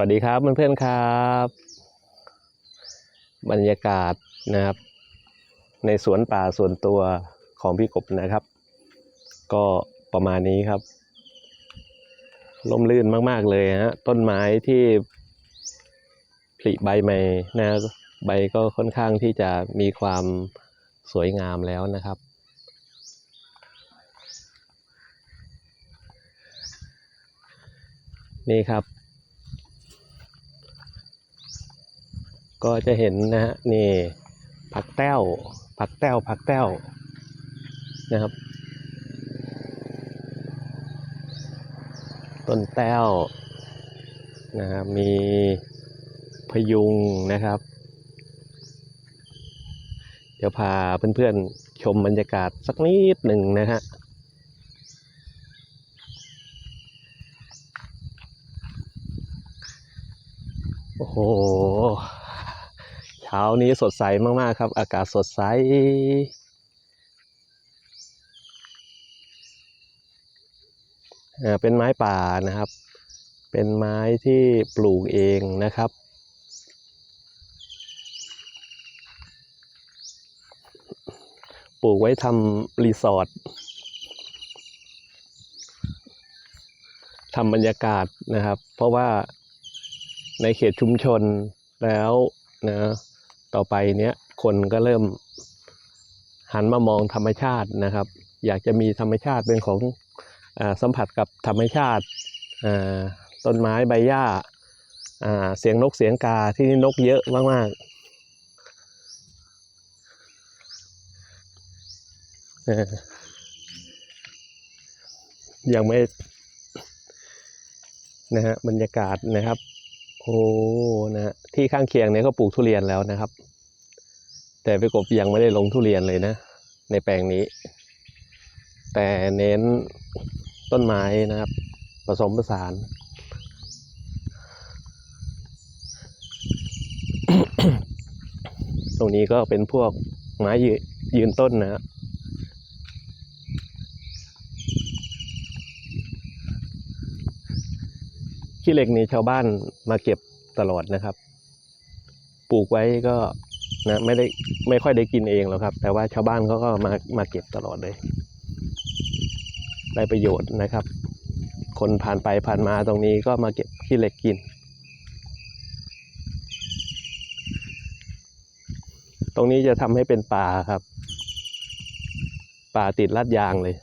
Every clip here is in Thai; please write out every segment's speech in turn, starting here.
วัสดีครับเพื่อนๆครับ บรรยากาศนะครับ ในสวนป่าส่วนตัวของพี่กบนะครับ ก็ประมาณนี้ครับล่มลื่นมากๆเลยฮะต้นไม้ที่ผลิใบใหม่นะใบก็ค่อนข้างที่จะมีความสวยงามแล้วนะครับ นี่ครับ ก็จะเห็นนะฮะนี่ผักแต้ว ผักแต้ว ผักแต้วนะครับ ต้นแต้วนะครับมีพยุงนะครับ เดี๋ยวพาเพื่อนๆชมบรรยากาศสักนิดหนึ่งนะฮะโอ้โห เช้านี้สดใสมาก ๆ ครับ อากาศสดใสอ่าเป็นไม้ป่านะครับ เป็นไม้ที่ปลูกเองนะครับ ปลูกไว้ทำรีสอร์ททำบรรยากาศนะครับ เพราะว่าในเขตชุมชนแล้วนะ ต่อไปเนี้ยคนก็เริ่มหันมามองธรรมชาตินะครับ อยากจะมีธรรมชาติเป็นของอสัมผัสกับธรรมชาติต้นไม้ใบหญ้าเสียงนกเสียงกาที่นี่นกเยอะมากๆยังไม่นะฮะบรรยากาศนะครับ โอ้นะฮะที่ข้างเคียงเนี่ยก็ปลูกทุเรียนแล้วนะครับ แต่พี่กบยังไม่ได้ลงทุเรียนเลยนะ ในแปลงนี้ แต่เน้นต้นไม้นะครับ ผสมผสาน ตรงนี้ก็เป็นพวกไม้ยืนยืนต้นนะครับ ขี้เหล็กนี่ชาวบ้านมาเก็บตลอดนะครับ ปลูกไว้ก็นะไม่ได้ไม่ค่อยได้กินเองหรอกครับ แต่ว่าชาวบ้านเขาก็มามาเก็บตลอดเลย ได้ประโยชน์นะครับ คนผ่านไปผ่านมาตรงนี้ก็มาเก็บขี้เหล็กกิน ตรงนี้จะทำให้เป็นป่าครับ ป่าติดลาดยางเลย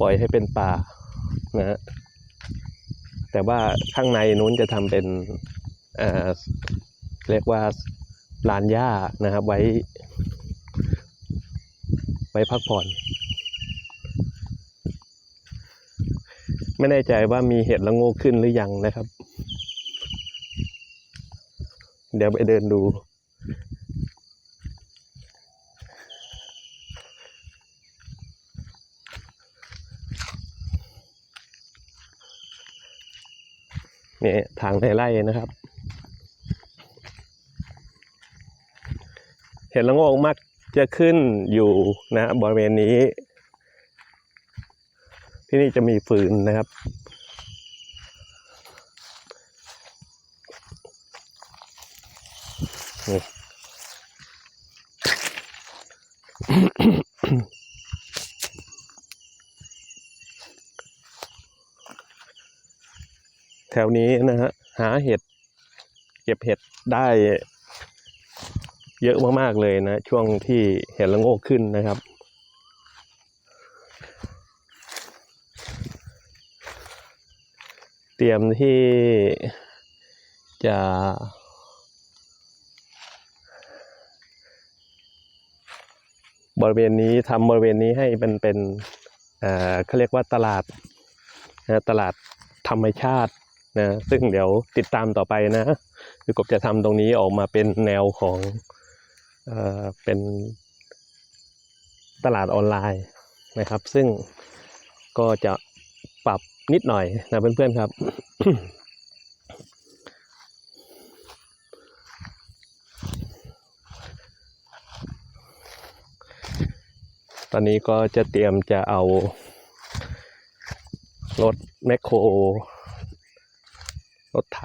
ปล่อยให้เป็นป่านะฮะ แต่ว่าข้างในนู้นจะทำเป็นเเรียกว่าลานหญ้านะครับ ไว้ ไว้พักผ่อน ไม่แน่ใจว่ามีเห็ดละโงกขึ้นหรือยังนะครับ เดี๋ยวไปเดินดู นี่ยทางในไร่นะครับ เห็นละโงกมักจะขึ้นอยู่นะบริเวณนี้ ที่นี่จะมีฟืนนะครับ นี่ แถวนี้นะฮะหาเห็ด เก็บเห็ดได้เยอะมาก ๆ เลยนะ ช่วงที่เห็ดละโงกขึ้นนะครับ เตรียมที่จะบริเวณนี้ทำบริเวณนี้ให้เป็นเป็นเอ่อเขาเรียกว่าตลาดนะตลาดธรรมชาติ นะซึ่งเดี๋ยวติดตามต่อไปนะคือกบจะทำตรงนี้ออกมาเป็นแนวของเอ่อเป็นตลาดออนไลน์นะครับ ซึ่งก็จะปรับนิดหน่อยนะเพื่อนๆครับตอนนี้ก็จะเตรียมจะเอารถแมคโคร รถไถ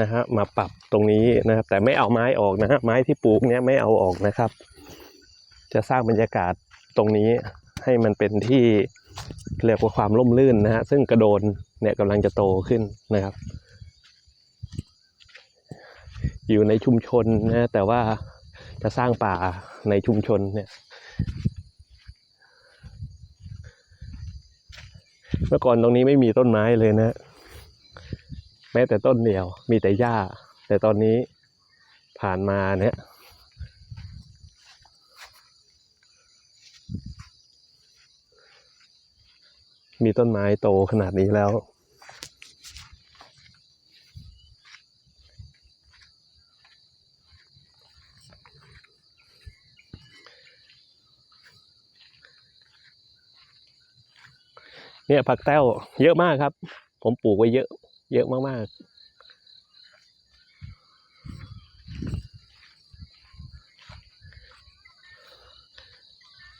นะฮะมาปรับตรงนี้นะครับ แต่ไม่เอาไม้ออกนะฮะไม้ที่ปลูกเนี้ยไม่เอาออกนะครับ จะสร้างบรรยากาศตรงนี้ให้มันเป็นที่เรียกว่าความร่มรื่นนะฮะซึ่งกระโดนเนี่ยกำลังจะโตขึ้นนะครับ อยู่ในชุมชนนะแต่ว่าจะสร้างป่าในชุมชนเนี่ยเมื่อก่อนตรงนี้ไม่มีต้นไม้เลยนะ แม้แต่ต้นเดียว มีแต่หญ้า แต่ตอนนี้ผ่านมาเนี่ยมีต้นไม้โตขนาดนี้แล้ว เนี่ยผักแต้วเยอะมากครับ ผมปลูกไว้เยอะ เยอะมากๆ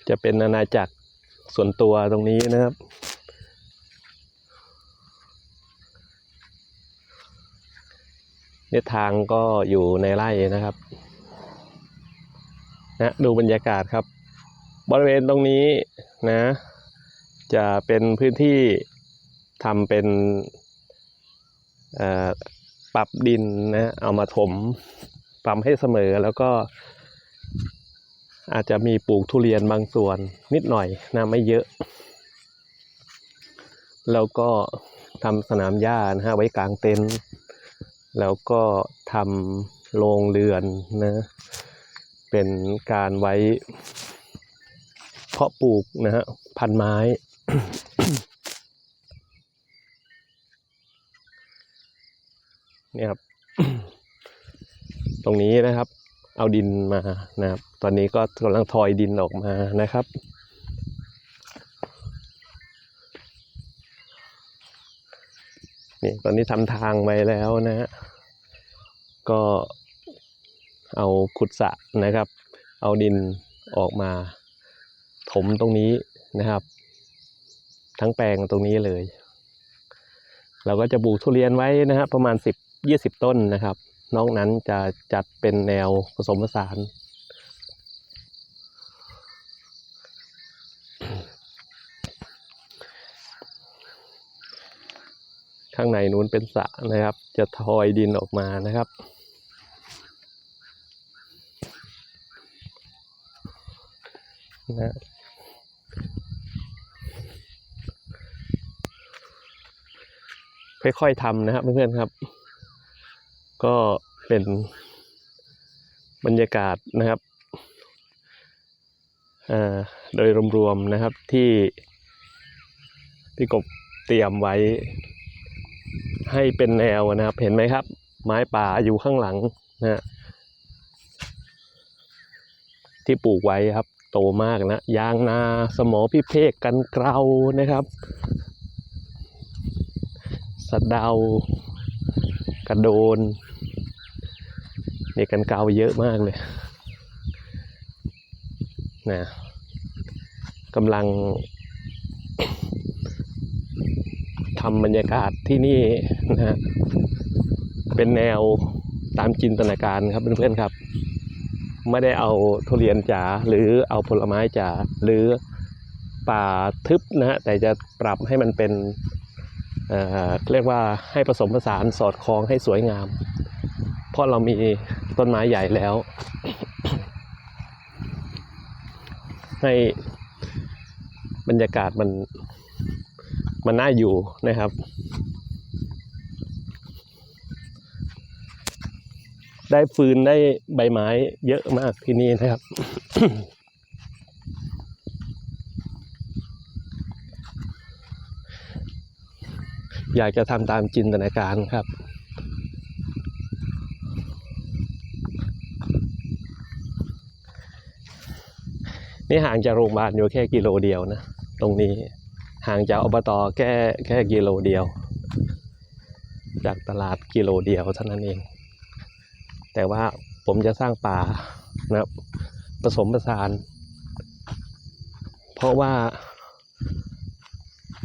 จะเป็นอาณาจักรส่วนตัวตรงนี้นะครับ เนี่ยทางก็อยู่ในไร่นะครับ นะดูบรรยากาศครับ บริเวณตรงนี้นะ จะเป็นพื้นที่ทำเป็น ปรับดินนะเอามาถมปรับให้เสมอแล้วก็ อาจจะมีปลูกทุเรียนบางส่วนนิดหน่อยนะไม่เยอะ แล้วก็ทำสนามหญ้านะฮะไว้กลางเต็นท์แล้วก็ทำโรงเรือนนะเป็นการไว้เพาะปลูกนะฮะพันไม้ เนี่ยครับ ตรงนี้นะครับ เอาดินมานะครับ ตอนนี้ก็กำลังทอยดินออกมานะครับ นี่ตอนนี้ทำทางไปแล้วนะฮะก็เอาขุดสะนะครับ เอาดินออกมา ถมตรงนี้นะครับ ทั้งแปลงตรงนี้เลย เราก็จะปลูกทุเรียนไว้นะครับ ประมาณสิ บยี่สิบต้นนะครับ นอกนั้นจะจัดเป็นแนวผสมผสาน ข้างในนู้นเป็นสระนะครับ จะทอยดินออกมานะครับนะค่อยๆทำนะครับเพื่อนๆครับ ก็เป็นบรรยากาศนะครับโดยรวมๆนะครับที่พี่กบเตรียมไว้ ให้เป็นแนวนะครับ เห็นไหมครับ ไม้ป่าอยู่ข้างหลังนะฮะที่ปลูกไว้ครับ โตมากนะ ยางนาสมอพิเภกกันเกลานะครับ สะเดากระโดน เนี่ยกันเกาเยอะมากเลยนะกำลังทำบรรยากาศที่นี่นะฮะเป็นแนวตามจินตนาการครับเพื่อนๆครับ ไม่ได้เอาทุเรียนจ๋าหรือเอาผลไม้จ๋าหรือป่าทึบนะฮะแต่จะปรับให้มันเป็นเอ่อเรียกว่าให้ผสมผสานสอดคล้องให้สวยงาม เพราะเรามีต้นไม้ใหญ่แล้ว ให้บรรยากาศมันมันน่าอยู่นะครับ ได้ฟืนได้ใบไม้เยอะมากที่นี่นะครับ อยากจะทำตามจินตนาการครับ นี่ห่างจากโรงพยาบาลอยู่แค่กิโลเดียวนะ ตรงนี้ห่างจากอบตแค่แค่กิโลเดียว จากตลาดกิโลเดียวเท่านั้นเอง แต่ว่าผมจะสร้างป่านะครับผสมผสาน เพราะว่า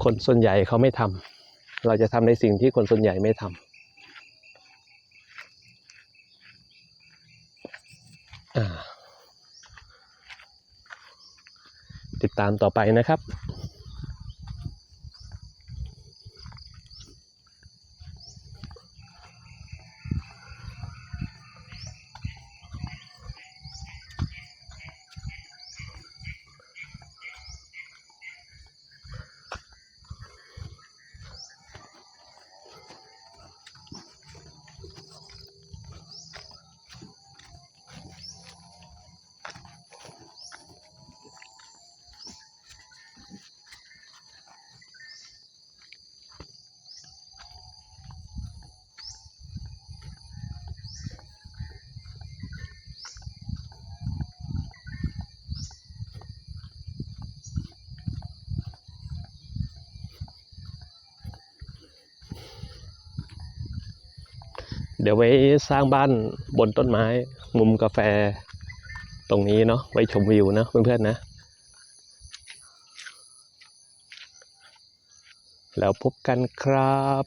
คนส่วนใหญ่เขาไม่ทำเราจะทำในสิ่งที่คนส่วนใหญ่ไม่ทำ ตามต่อไปนะครับ เดี๋ยวไว้สร้างบ้านบนต้นไม้ มุมกาแฟตรงนี้เนาะไว้ชมวิวนะเพื่อนๆนะ แล้วพบกันครับ